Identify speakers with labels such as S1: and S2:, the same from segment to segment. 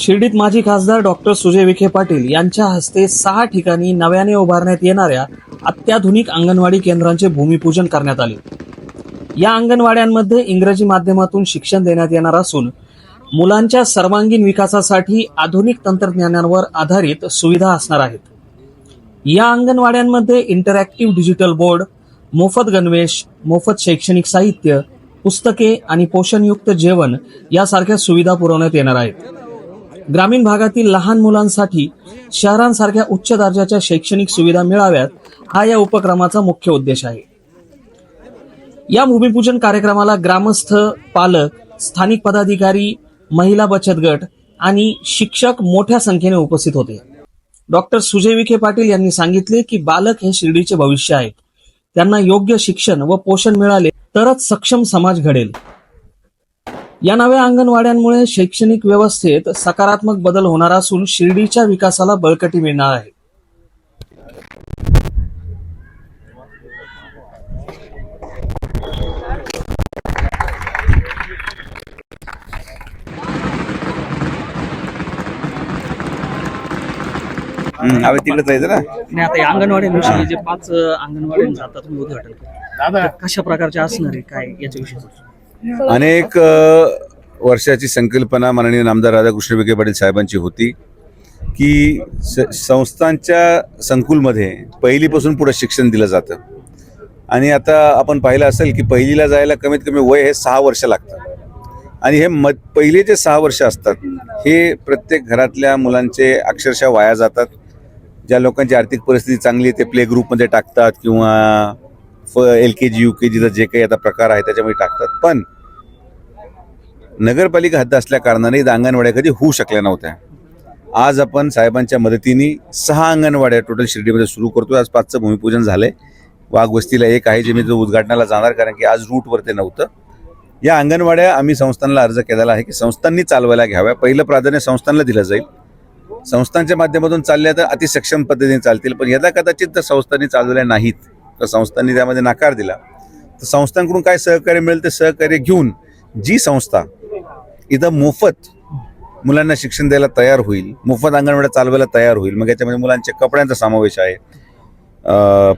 S1: शिर्डीत माजी खासदार डॉक्टर सुजय विखे पाटील यांच्या हस्ते सहा ठिकाणी नव्याने उभारण्यात येणाऱ्या अत्याधुनिक अंगणवाडी केंद्रांचे भूमिपूजन करण्यात आले. या अंगणवाड्यांमध्ये इंग्रजी माध्यमातून शिक्षण देण्यात येणार असून मुलांच्या सर्वांगीण विकासासाठी आधुनिक तंत्रज्ञानावर आधारित सुविधा असणार आहेत. या अंगणवाड्यांमध्ये इंटरॅक्टिव्ह डिजिटल बोर्ड मोफत गणवेश मोफत शैक्षणिक साहित्य पुस्तके आणि पोषणयुक्त जेवण यासारख्या सुविधा पुरवण्यात येणार आहेत. ग्रामीण भागातील लहान मुलांसाठी शहरांसारख्या उच्च दर्जाच्या शैक्षणिक सुविधा मिळाव्यात हा या उपक्रमाचा मुख्य उद्देश आहे. या भूमिपूजन कार्यक्रमाला ग्रामस्थ पालक स्थानिक पदाधिकारी महिला बचत गट आणि शिक्षक मोठ्या संख्येने उपस्थित होते. डॉक्टर सुजय विखे पाटील यांनी सांगितले की बालक हे शिर्डीचे भविष्य आहे. त्यांना योग्य शिक्षण व पोषण मिळाले तरच सक्षम समाज घडेल. या नव्या अंगणवाड्यांमुळे शैक्षणिक व्यवस्थेत सकारात्मक बदल होणार असून शिर्डीच्या विकासाला बळकटी मिळणार आहे.
S2: हम्म, तिकडे जायचं ना?
S1: आणि आता या अंगणवाड्यांविषयी जे पाच तुम्ही उद्घाटन केलं. कशा प्रकारचे असणार आहे काय याच्याविषयी?
S2: अनेक वर्षाची संकल्पना माननीय नामदार राधाकृष्ण विखे पाटील साहेबांची होती की स- संस्थांच्या संकुलमध्ये पहिलीपासून पुढे शिक्षण दिलं जातं. आणि आता आपण पाहिलं असेल की पहिलीला जायला कमीत कमी वय हे सहा वर्ष लागतं. आणि हे म पहिले जे सहा वर्ष असतात हे प्रत्येक घरातल्या मुलांचे अक्षरशः वाया जातात. ज्या लोकांची आर्थिक परिस्थिती चांगली आहे ते प्ले ग्रुपमध्ये टाकतात किंवा एल के जी यू के जीचा जे काही आता प्रकार आहे त्याच्यामध्ये टाकतात. पण नगरपालिका हद्द असल्या कारणाने इथं अंगणवाड्या कधी होऊ शकल्या नव्हत्या. आज आपण साहेबांच्या मदतीने सहा अंगणवाड्या टोटल शिर्डीमध्ये सुरू करतोय. आज पाचचं भूमिपूजन झालंय. वाघवस्तीला एक आहे जे मी जो उद्घाटनाला जाणार कारण की आज रूटवर ते नव्हतं. या अंगणवाड्या आम्ही संस्थांना अर्ज केलेला आहे की संस्थांनी चालवायला घ्याव्या. पहिलं प्राधान्य संस्थांना दिलं जाईल. संस्थांच्या माध्यमातून चालल्या तर अतिसक्षम पद्धतीने चालतील पण यदा कदाचित जर संस्थांनी चालवल्या नाहीत तर संस्थांनी त्यामध्ये नकार दिला. तर संस्थांकडून काय सहकार्य मिळेल ते सहकार्य घेऊन जी संस्था इथं मोफत मुलांना शिक्षण द्यायला तयार होईल मोफत अंगणवाड्या चालवायला तयार होईल मग याच्यामध्ये मुलांच्या कपड्यांचा समावेश आहे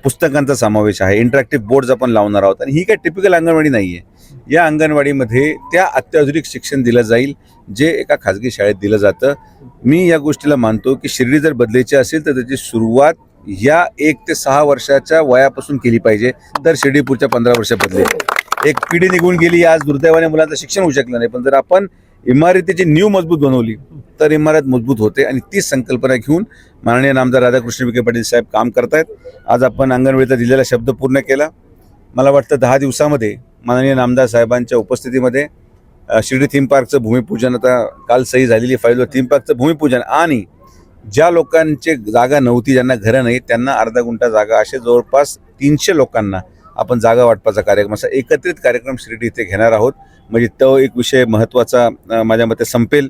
S2: पुस्तकांचा समावेश आहे इंटरॅक्टिव्ह बोर्ड्स आपण लावणार आहोत. आणि ही काय टिपिकल अंगणवाडी नाही आहे या अंगणवाडीमध्ये त्या अत्याधुनिक शिक्षण दिलं जाईल जे एका खाजगी शाळेत दिलं जातं. मी या गोष्टीला मानतो की शिर्डी जर बदलायची असेल तर त्याची सुरुवात या एक ते सहा वर्षाच्या वयापासून केली पाहिजे. तर शिर्डी पुढच्या पंधरा वर्ष एक पिढी निघून गेली आज दुर्दैवाने मुलांचं शिक्षण होऊ शकलं नाही. पण जर आपण इमारतीची न्यू मजबूत बनवली तर इमारत मजबूत होते. आणि तीच संकल्पना घेऊन माननीय नामदार राधाकृष्ण विखे पाटील साहेब काम करतायत. आज आपण अंगणवाडीचा दिलेला शब्द पूर्ण केला. मला वाटतं दहा दिवसामध्ये माननीय नामदार साहेबांच्या उपस्थितीमध्ये शिर्डी थीम पार्कचं भूमिपूजन आता काल सही झालेली फाईलवर थीम पार्कचं भूमिपूजन आणि ज्या लोकांचे जागा नव्हती ज्यांना घरं नाही त्यांना अर्धा गुंठा जागा असे जवळपास तीनशे लोकांना आपण जागा वाटपाचा कार्यक्रम असा एकत्रित कार्यक्रम शिर्डी इथे घेणार आहोत. म्हणजे तो एक विषय महत्त्वाचा माझ्या मते संपेल.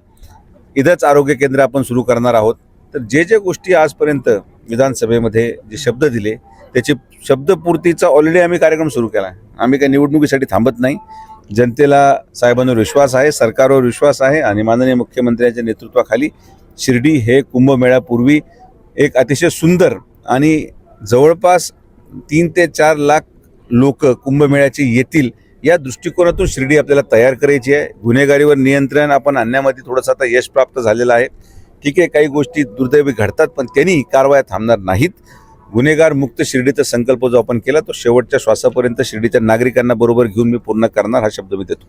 S2: इथंच आरोग्य केंद्र आपण सुरू करणार आहोत. तर जे जे गोष्टी आजपर्यंत विधानसभेमध्ये जे शब्द दिले त्याची शब्दपूर्तीचा ऑलरेडी आम्ही कार्यक्रम सुरू केला. आहे आम्ही काही निवडणुकीसाठी थांबत नाही. जनतेला साहेबांवर विश्वास आहे सरकारवर विश्वास आहे आणि माननीय मुख्यमंत्र्यांच्या नेतृत्वाखाली शिर्डी हे कुंभमेळ्यापूर्वी एक अतिशय सुंदर आणि जवळपास तीन ते चार लाख लोक कुंभमेळ्याचे येतील या दृष्टिकोनातून शिर्डी आपल्याला तयार करायची आहे. गुन्हेगारीवर नियंत्रण आपण आणण्यामध्ये थोडंसं आता यश प्राप्त झालेलं आहे. ठीक आहे काही गोष्टी दुर्दैवी घडतात पण त्यांनी कारवाया थांबणार नाहीत. गुन्हेगार मुक्त शिर्डीचा संकल्प जो आपण केला तो शेवटच्या श्वासापर्यंत शिर्डीच्या नागरिकांना बरोबर घेऊन मी पूर्ण करणार हा शब्द मी देतो.